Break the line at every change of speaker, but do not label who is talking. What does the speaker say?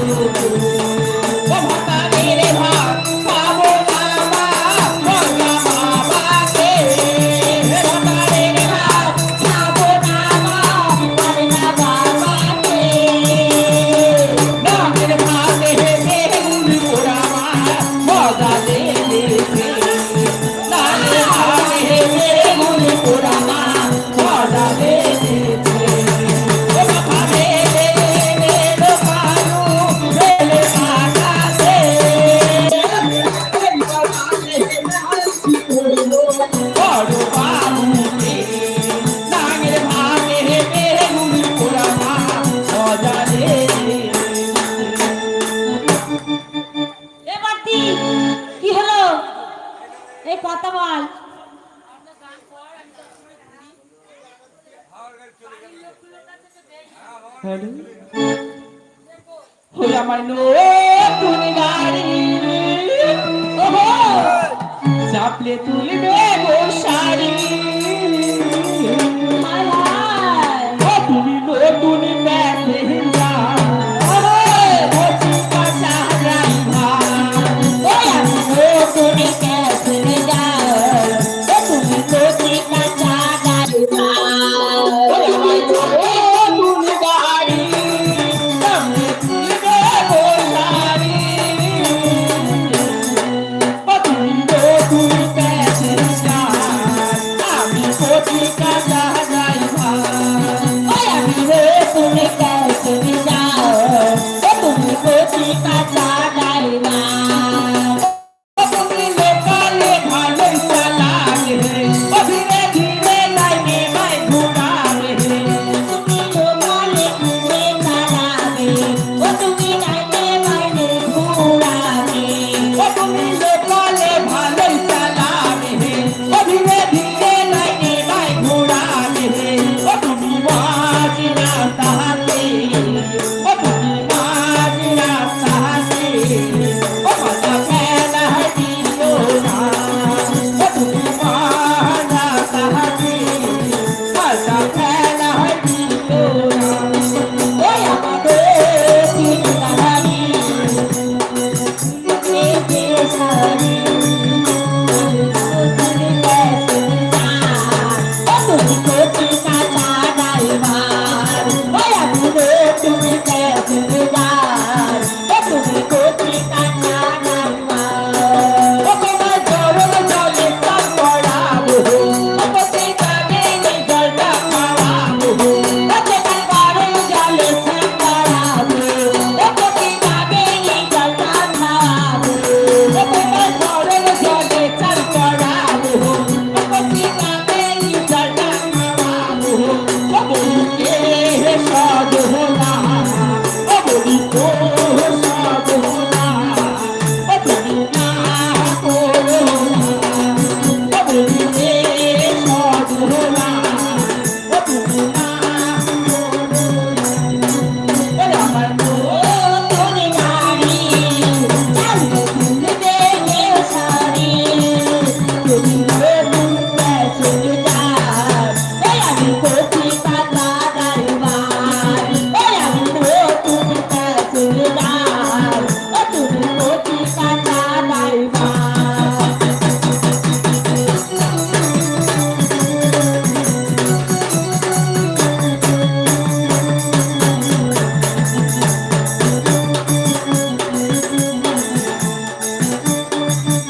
Thank you. কথা বল।
Hello. আমার নতুন তুলবে গো শাড়ি।